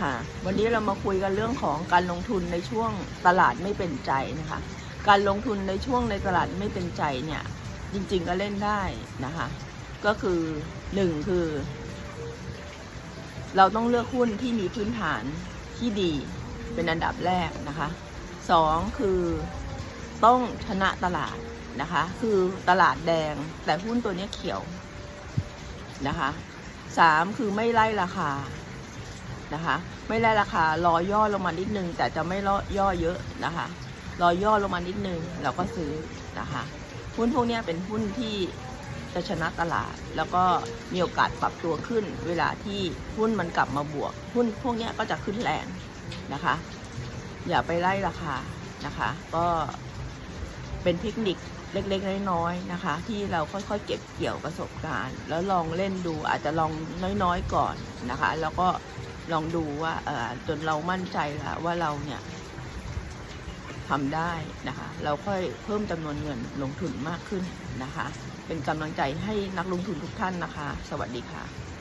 ค่ะ วันนี้เรามาคุยกันเรื่องของการลงทุนในช่วงตลาดไม่เป็นใจนะคะ การลงทุนในช่วงในตลาดไม่เป็นใจเนี่ย จริง ๆ ก็เล่นได้นะคะ ก็คือหนึ่งคือ เราต้องเลือกหุ้นที่มีพื้นฐานที่ดีเป็นอันดับแรกนะคะสองคือต้องชนะตลาดนะคะ คือตลาดแดงแต่หุ้นตัวนี้เขียวนะคะสามคือไม่ไล่ราคา นะคะ ไม่ไล่ราคารอย่อลงมานิดนึง แต่จะไม่รอย่อเยอะนะคะ รอย่อลงมานิดนึงเราก็ซื้อนะคะหุ้นพวกนี้เป็นหุ้นที่จะชนะตลาด แล้วก็มีโอกาสปรับตัวขึ้น เวลาที่หุ้นมันกลับมาบวก หุ้นพวกนี้ก็จะขึ้นแรงนะคะ อย่าไปไล่ราคานะคะ ก็เป็นเทคนิคเล็กๆ น้อยๆนะคะ ที่เราค่อยๆ เก็บเกี่ยวประสบการณ์ แล้วลองเล่นดูอาจจะลองน้อยๆก่อนนะคะ แล้วก็ ลองดูว่าเออจนเรามั่นใจแล้วว่าเราเนี่ยทำได้นะคะ เราค่อยเพิ่มจำนวนเงินลงทุนมากขึ้นนะคะ เป็นกำลังใจให้นักลงทุนทุกท่านนะคะ สวัสดีค่ะ